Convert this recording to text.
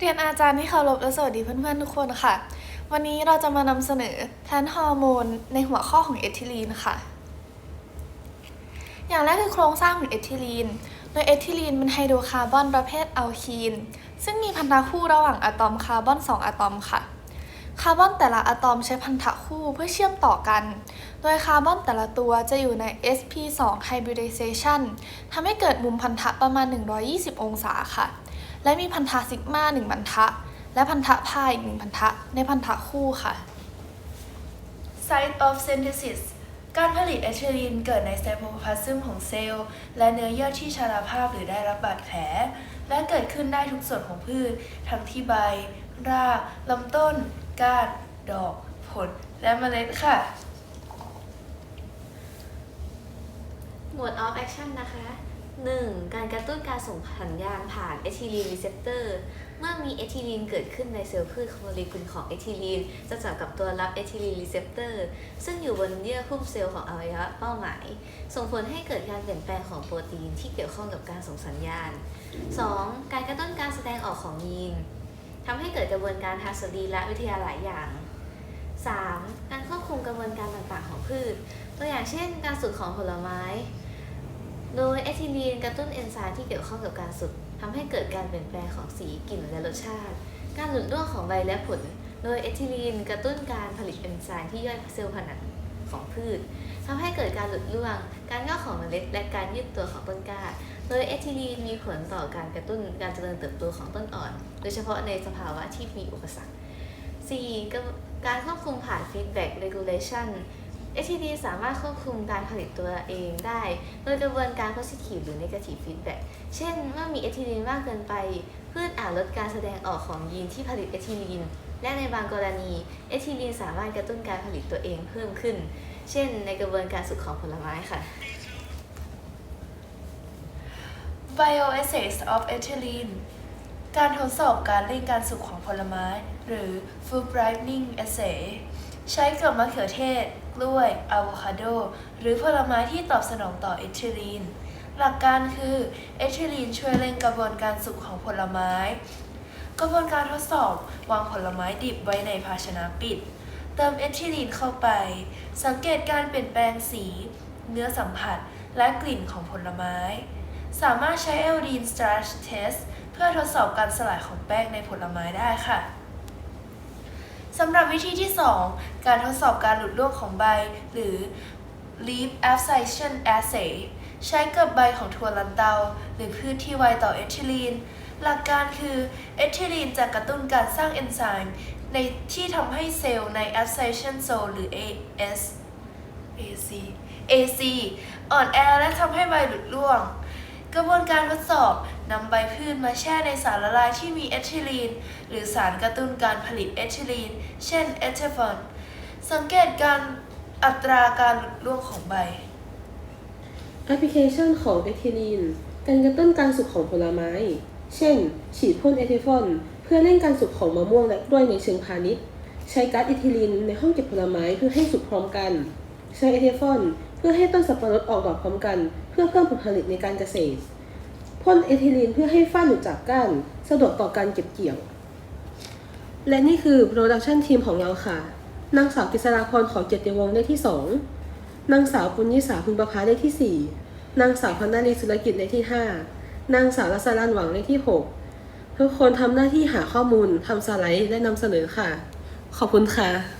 เรียนอาจารย์ที่เคารพและสวัสดีเพื่อนๆทุกคนค่ะ วันนี้เราจะมานำเสนอแทนฮอร์โมนในหัวข้อของเอทิลีนค่ะ อย่างแรกคือโครงสร้างของเอทิลีน โดยเอทิลีนเป็นไฮโดรคาร์บอนประเภทอัลคีน ซึ่งมีพันธะคู่ระหว่างอะตอมคาร์บอน2อะตอมค่ะ คาร์บอนแต่ละอะตอมใช้พันธะคู่เพื่อเชื่อมต่อกัน โดยคาร์บอนแต่ละตัวจะอยู่ใน sp2 hybridization ทำให้เกิดมุมพันธะประมาณ 120 องศาค่ะ และมีพันธะซิกมา1พันธะ และพันธะพายอีกหนึ่งพันธะ ในพันธะคู่ค่ะ Site of synthesis การผลิตเอทิลีนเกิดในไซโตพลาซึมของเซลล์ และเนื้อเยื่อที่ชราภาพหรือได้รับบาดแผล และเกิดขึ้นได้ทุกส่วนของพืช ทั้งที่ใบ รากลำต้น ก้าน ดอก ผล และเมล็ดค่ะ หมวด of action นะคะ 1. การกระตุ้นการส่งสัญญาณผ่านเอทิลีนรีเซพเตอร์เมื่อมีเอทิลีนเกิดขึ้นในเซลล์พืชโมเลกุลของเอทิลีนจะจับกับตัวรับเอทิลีนรีเซพเตอร์ซึ่งอยู่บนเยื่อหุ้มเซลล์ของอวัยวะเป้าหมาย ส่งผลให้เกิดการเปลี่ยนแปลงของโปรตีนที่เกี่ยวข้องกับการส่งสัญญาณ 2. การกระตุ้นการแสดงออกของยีนทำให้เกิดกระบวนการทางสรีระวิทยาหลายอย่าง 3. การควบคุมกระบวนการต่างๆของพืช ตัวอย่างเช่น การสุกของผลไม้ โดยเอทิลีนกระตุ้นเอนไซม์ที่เกี่ยวข้องกับการสุกทำให้เกิดการเปลี่ยนแปลงของสีกลิ่นและรสชาติ การหลุดร่วงของใบและผล โดยเอทิลีนกระตุ้นการผลิตเอนไซม์ที่ย่อยเซลล์ผนังของพืชทำให้เกิดการหลุดร่วง การงอกของเมล็ด และการยืดตัวของต้นกล้า โดยเอทิลีนมีผลต่อการกระตุ้นการเจริญเติบโตของต้นอ่อน โดยเฉพาะในสภาวะที่มีอุปสรรค 4. กระบวนการควบคุมผ่าน feedback regulation ATD สามารถควบคุมการผลิตตัวเองได้ โดยกระบวนการ positive หรือ negative feedback เช่น เมื่อมีเอทิลีมากเกินไป พืชอาจลดการแสดงออกของยีนที่ผลิตเอทิลีและในบางกรณีเอทิลีสามารถกระตุ้นการผลิตตัวเองเพิ่มขึ้น เช่น ในกระบวนการสุกของผลไม้ค่ะ Bioassays of ethylene การทดสอบการเร่งการสุกของผลไม้ หรือ food ripening assay ใช้กับมะเขือเทศ กล้วย อะโวคาโด หรือผลไม้ที่ตอบสนองต่อเอทิลีน หลักการคือเอทิลีนช่วยเร่งกระบวนการสุกของผลไม้ กระบวนการทดสอบวางผลไม้ดิบไว้ในภาชนะปิด เติมเอทิลีนเข้าไป สังเกตการเปลี่ยนแปลงสี เนื้อสัมผัส และกลิ่นของผลไม้ สามารถใช้เอลดีนสตร์ชเทสเพื่อทดสอบการสลายของแป้งในผลไม้ได้ค่ะ สำหรับวิธีที่ 2 การทดสอบการหลุดร่วงของใบ หรือ leaf abscission assay ใช้กับใบของถั่วลันเตา หรือพืชที่ไวต่อเอทิลีน หลักการคือเอทิลีนจะกระตุ้นการสร้างเอนไซม์ในที่ทำให้เซลล์ใน abscission zone หรือ AS AC AC อ่อนแอและทำให้ใบหลุดร่วง กระบวนการทดสอบนำใบพืชมาแช่ในสารละลายที่มีเอทิลีน หรือสารกระตุ้นการผลิตเอทิลีน เช่นเอทิฟอนสังเกตการอัตราการหลุดร่วงของใบ แอปพลิเคชันของเอทิลีน การกระตุ้นการสุกของผลไม้ เช่น ฉีดพ่นเอทิฟอนเพื่อเร่งการสุกของมะม่วงและกล้วยในเชิงพาณิชย์ ใช้ก๊าซเอทิลีนในห้องเก็บผลไม้เพื่อให้สุกพร้อมกัน ใช้เอทิฟอนเพื่อให้ต้นสับปะรดออกดอกพร้อมกัน เพื่อเพิ่มผลผลิตในการเกษตรพ่นเอทิลีนเพื่อให้ฝ้าหลุดจากก้านสะดวกต่อการเก็บเกี่ยว และนี่คือโปรดักชันทีมของเราค่ะ นางสาวกิษราพรขอเกียรติวงศ์ได้ที่สองนางสาวปุญญิสาคุณประภาได้ที่ 4 นางสาวพันนารีสุรกิจได้ที่ 5 นางสาวรัศรันหวังได้ที่ 6 ทุกคนทำหน้าที่หาข้อมูลทำสไลด์และนำเสนอค่ะ ขอบคุณค่ะ